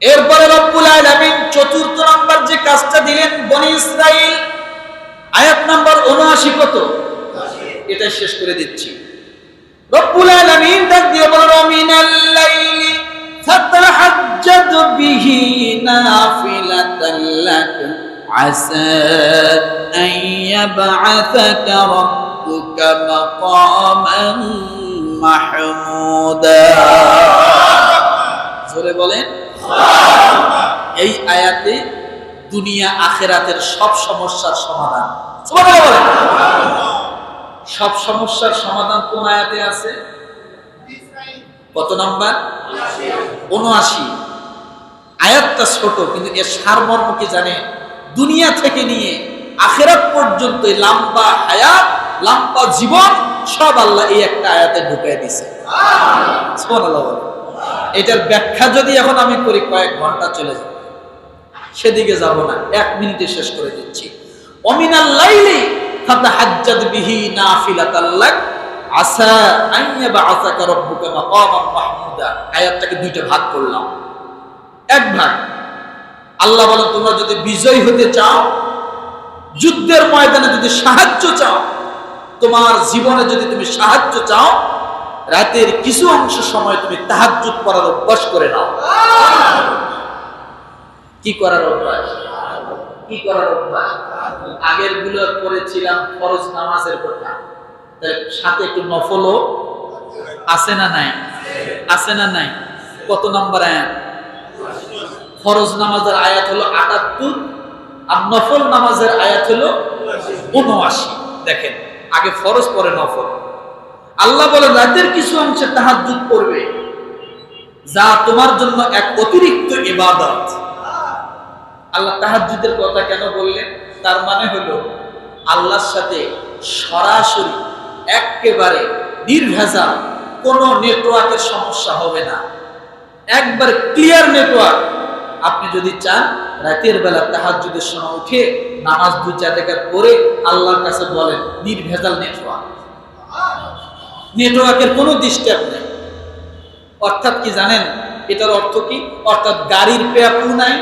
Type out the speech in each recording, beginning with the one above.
এরপরে রব্বুল আলামিন চতুর্থ নাম্বার যে কাজটা দিলেন বনি ইসরাইল আয়াত নাম্বার 79 কত? এটা শেষ করে দিচ্ছি। রব্বুল আলামিন ডাক দিয়ে বলেন মিনাল লাইলি ফাতাহাজ্জাদ বিহি নাফিলাতান লাক আসা আন ইয়াবআসাকা রাব্বুকা মাকামান মাহমুদা। বলেন এই আয়াতে দুনিয়া আখেরাতের সব সমস্যার সমাধান। সব সমস্যার সমাধান কোন আয়াতে আছে? কত নাম্বার? উনআশি। আয়াতটা ছোট, কিন্তু এর সারমর্ম কি জানে? দুনিয়া থেকে নিয়ে আখেরাত পর্যন্ত লম্বা হায়াত, লম্বা জীবন সব আল্লাহ এই একটা আয়াতে ঢুকিয়ে দিছে সুবহানাল্লাহ বলেন। এটার ব্যাখ্যা যদি এখন আমি করি, কয়েক ঘণ্টা চলে যাবে। সেদিকে যাব না, এক মিনিটে শেষ করে দিচ্ছি। দুইটা ভাগ করলাম। এক ভাগ। আল্লাহ তোমরা যদি বিজয় হতে চাও, যুদ্ধের ময়দানে যদি সাহায্য চাও, তোমার জীবনে যদি তুমি সাহায্য চাও রাতের কিছু অংশ সময় তুমি তাহাজ্জুদ করার অভ্যাস করে নাও। কি করার অভ্যাস? কি করার অভ্যাস? আগেরগুলো করেছিলাম ফরজ নামাজের কথা। সাথে একটু নফলও আছে না নাই? আছে না নাই? কত নাম্বার আয়াত? ফরজ নামাজের আয়াত হলো আটাত্তর আর নফল নামাজের আয়াত হলো উনআশি দেখেন, আগে ফরজ, পরে নফল। আল্লাহ বলে, রাতের কিছু অংশে তাহাজ্জুদ করবে, যা তোমার জন্য এক অতিরিক্ত ইবাদত। আল্লাহ তাহাজ্জুদের কথা কেন বললেন? তার মানে হলো, আল্লাহর সাথে সরাসরি একেবারে নির্ভেজাল, কোনো নেটওয়ার্কের সমস্যা হবে না। একবার ক্লিয়ার নেটওয়ার্ক। আপনি যদি চান, রাতের বেলা তাহাজ্জুদের সময় উঠে নামাজ দু চার করে আল্লাহর কাছে বলেন, নির্ভেজাল নেটওয়ার্ক। নেটওয়ার্কের কোনো ডিস্টার্ব নেই। অর্থাৎ কি জানেন, এটার অর্থ কি? অর্থাৎ গাড়ির পেয়াপু নাই,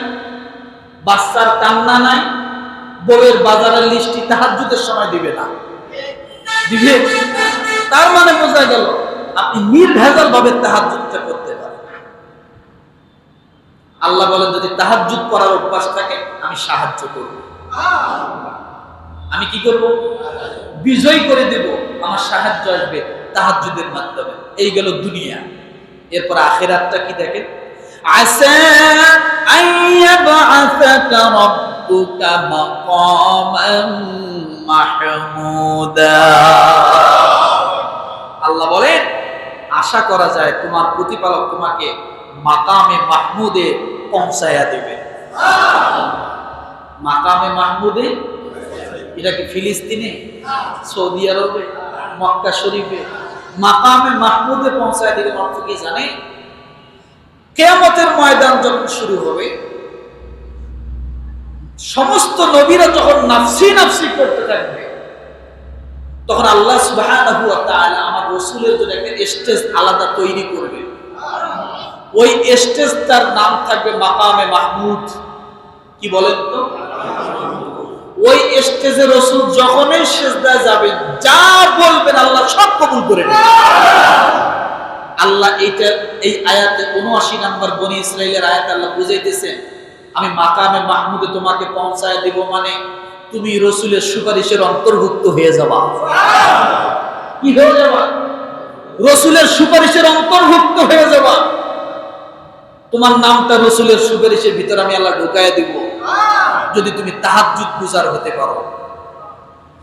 বাচ্চার কান্না নাই, বউয়ের বাজারের লিস্টি তাহাজ্জুদের সময় দিবে না। দিবে? তার মানে বোঝা গেল, আপনি নির্ভেজাল ভাবে তাহাজ্জুদটা করতে পারেন। আল্লাহ বলেন, যদি তাহাজ্জুদ করার অভ্যাস থাকে, আমি সাহায্য করব। আমি কি করব? বিজয় করে দেব, আমার সাহায্য আসবে। তাহাজ্জুদের মাধ্যমে। এই গেল দুনিয়া। এরপর আখেরাতটা কি দেখেন? আল্লাহ বলেন, আশা করা যায় তোমার প্রতিপালক তোমাকে মাকামে মাহমুদে পৌঁছায়া দেবে। মাকামে মাহমুদে? এটা কি ফিলিস্তিনে? সৌদি আরবে? মক্কা শরীফে? মাকামে মাহমুদে পৌঁছায় দিবেন অর্থ কি জানে? কেয়ামতের ময়দান যখন শুরু হবে, সমস্ত নবীরা যখন নাফসি নাফসি করতে থাকবে, তখন আল্লাহ তাআলা আমার রাসূলের জন্য একটা স্টেজ আলাদা তৈরি করবে। ওই স্টেজ তার নাম থাকবে মাকামে মাহমুদ। কি বলেন তো? ওই স্টেজে রসুল যখনই সেজদায় যাবেন, যা বলবেন আল্লাহ সব কবুল করে আল্লাহ এইটা, এই আয়াতে উনআশি নাম্বার বনি ইসরায়েলের আয়াত আল্লাহ বুঝাইতেছেন, আমি মাকামে মাহমুদে তোমাকে পৌঁছায় দিব মানে তুমি রসুলের সুপারিশের অন্তর্ভুক্ত হয়ে যাবা। কি হয়ে যাবা? রসুলের সুপারিশের অন্তর্ভুক্ত হয়ে যাবা। তোমার নামটা রসুলের সুপারিশের ভিতরে আমি আল্লাহ ঢুকায় দিব। যদি তুমি তাহাজ্জুদ গুজার হতে পারো,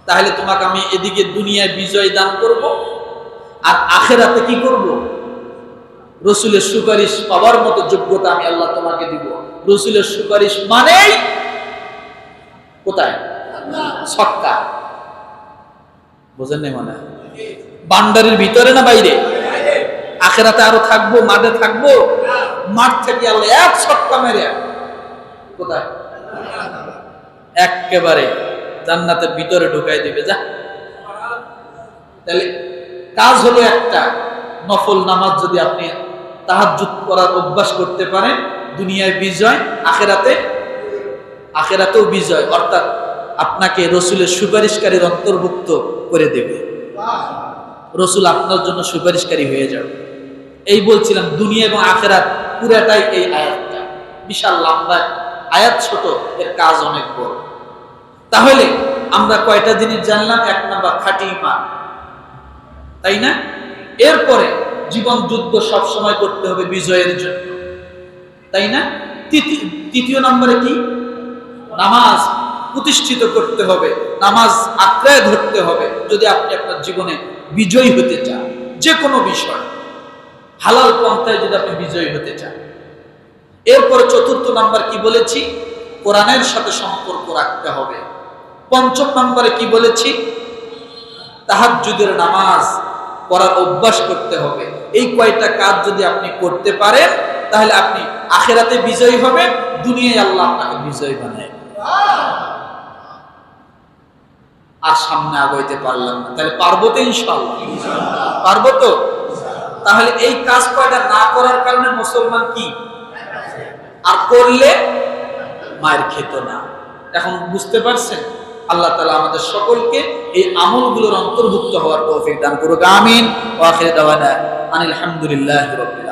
তাহলে তোমাকে আমি এদিকে দুনিয়ায় বিজয় দান করব আর আখেরাতে কি করব? রসুলের সুপারিশ পাওয়ার মতো যোগ্যতা আমি আল্লাহ তোমাকে দিব। রসুলের সুপারিশ মানেই কোথায়? সক্কা বোঝেন নাই মানে? বান্ডারের ভিতরে না বাইরে? আখেরাতে আরও থাকব, মাঠে থাকব? মাঠ থেকে আল্লাহ এক সক্কা মেরে, কোথায়? একেবারে জান্নাতের ভিতরে ঢুকাই দিবে, যা। তাহলে কাজ হলো একটা, নফল নামাজ যদি আপনি তাহাজ্জুদ করার অভ্যাস করতে পারেন, দুনিয়ায় বিজয়, আখেরাতে, আখেরাতেও বিজয়, অর্থাৎ আপনাকে রসুলের সুপারিশকারীর অন্তর্ভুক্ত করে দেবে। রসুল আপনার জন্য সুপারিশকারী হয়ে যাবে। এই বলছিলাম, দুনিয়া এবং আখেরাত পুরাটাই এই আয়াতটা। বিশাল লম্বা আয়াত ছোট, এর কাজ অনেক বড়। তাহলে আমরা কয়টা জিনিস জানলাম? এক নাম্বার, খাঁটি ইমান। তাই না? এরপরে জীবন যুদ্ধ সবসময় করতে হবে বিজয়ের জন্য। তাই না? তৃতীয়- নম্বরে কি? নামাজ প্রতিষ্ঠিত করতে হবে, নামাজ আঁকড়ায় ধরতে হবে, যদি আপনি আপনার জীবনে বিজয়ী হতে চান যে কোনো বিষয়। হালাল পন্থায় যদি আপনি বিজয়ী হতে চান। এরপরে চতুর্থ নাম্বার কি বলেছি? কোরআনের সাথে সম্পর্ক রাখতে হবে। পঞ্চম নাম্বারে কি বলেছি? তাহাজ্জুদের নামাজ পড়ার অভ্যাস করতে হবে। এই কয়টা কাজ যদি আপনি করতে পারেন, তাহলে আপনি আখেরাতে বিজয়ী হবেন, দুনিয়ায় আল্লাহ আপনাকে বিজয়ী বানায় আর সামনে আগাইতে পারলাম না। তাহলে পারব তো ইনশাল্লাহ পারব তো? তাহলে এই কাজ কয়টা না করার কারণে মুসলমান কি? আর করলে মায়ের খেত না। এখন বুঝতে পারছেন? আল্লাহ তালা আমাদের সকলকে এই আমলগুলোর অন্তর্ভুক্ত হওয়ার তৌফিক দান করুক। আমিন। আনিল হামদুলিল্লাহ রাব্বিল